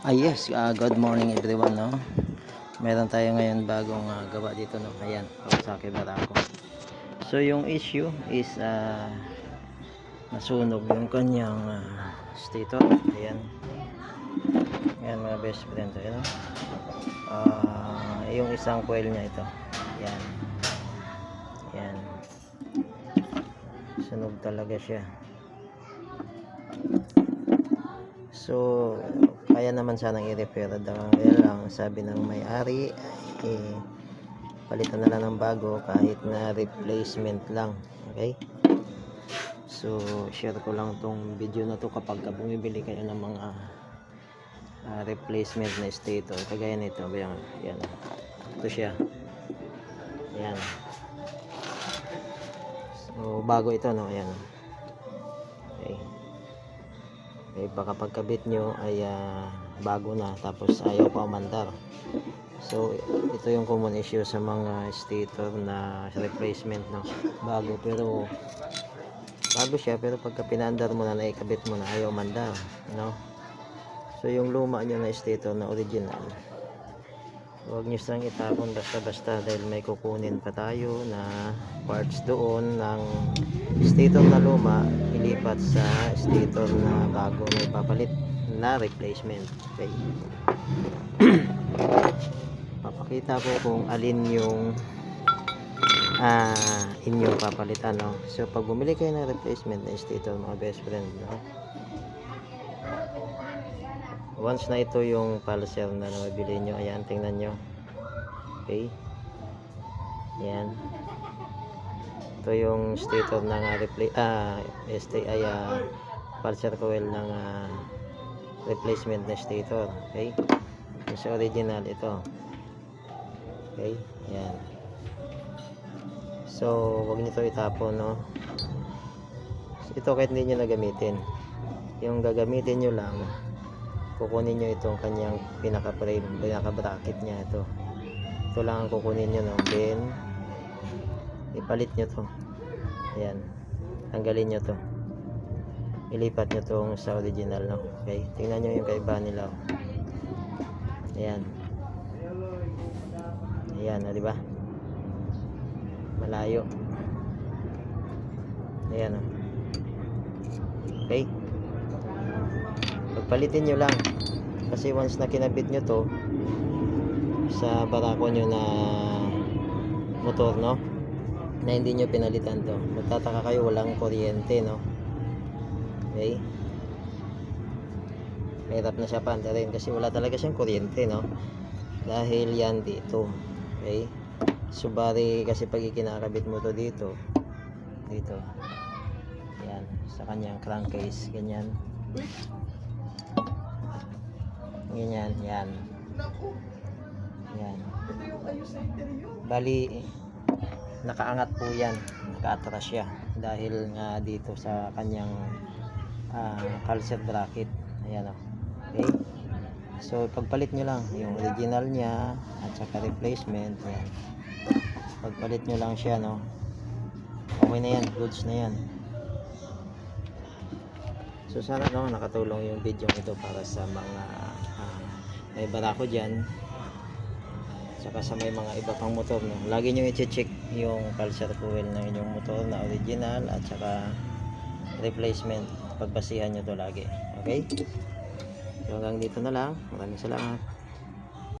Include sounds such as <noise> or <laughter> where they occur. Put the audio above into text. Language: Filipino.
Ah yes, ah, good morning everyone no. Meron tayo ngayon bagong ah, gawa dito no. Ayan, Kawasaki Barako. So yung issue is ah, nasunog yung kanyang ah, stator. Ayan. Ayan mga best friend. Ayan no. Ah, yung isang coil niya ito. Ayan. Ayan. Sunog talaga siya. So, kaya naman sanang i-repair dahil lang sabi ng may-ari eh, palitan na lang ng bago kahit na replacement lang. Okay? So, share ko lang tong video na to kapag ka bumibili kayo ng mga ah, replacement na stator. Kagaya nito. Yan, yan. Ito siya. Yan. So, bago ito, no? Yan. Okay. Eh, baka pagkabit nyo ay ah, bago na tapos ayaw pa umandar. So, ito yung common issue sa mga stator na replacement ng bago. Pero, bago siya pero pagka pinandar mo na naikabit mo na ayaw umandar. No? So, yung luma nyo na stator na original, huwag nyo sang itapon basta-basta dahil may kukunin pa tayo na parts doon ng stator na luma ilipat sa stator na bago na ipapalit na replacement okay <clears throat> papakita ko kung alin yung ah, inyong papalitan no? so pag bumili kayo ng replacement na stator mga best friend no? Once na ito yung pulsar na nabili nyo ayan tingnan nyo. Okay. Yan ito yung stator ng uh, repla- ah, este ay ah, pulsar coil ng ah, replacement na stator. Okay. Yung sa original ito. Okay. Yan so wag nito itapon no? Ito kahit hindi nyo na gamitin yung gagamitin nyo lang kukunin nyo itong kanyang pinaka frame pinaka bracket niya ito. Ito lang ang kukunin nyo no? Then ipalit nyo to. Ayan. Tanggalin nyo to. Ilipat nyo tong sa original no? Okay? Tingnan nyo yung kaiba nila oh. ayan. Ayan o diba malayo. Ayan o. Okay pagpalitin nyo lang. Kasi once na kinabit nyo to sa barako nyo na motor no? Na hindi nyo pinalitan to. Magtataka kayo walang kuryente no? Okay? Mahirap na siya pandarin kasi wala talaga siyang kuryente no? Dahil yan dito. Okay? Subari kasi pag ikinakabit mo to dito dito. Yan. Sa kanyang crankcase ganyan ganyan yan yan. Bali nakaangat po yan. Nakaatras siya. Dahil nga dito sa kanyang uh, calcer bracket. Ayan o okay? So pagpalit nyo lang. Yung original niya at saka replacement. Ayan. pagpalit nyo lang siya no? Okay na yan. Goods na yan so sana no nakatulong yung video ito para sa mga ah, may barako dyan. Saka sa may mga iba pang motor no? lagi nyo i-check yung pulsar coil ng inyong motor na original at saka replacement. Pagbasihan nyo to lagi. Okay? So hanggang dito na lang. Maraming salamat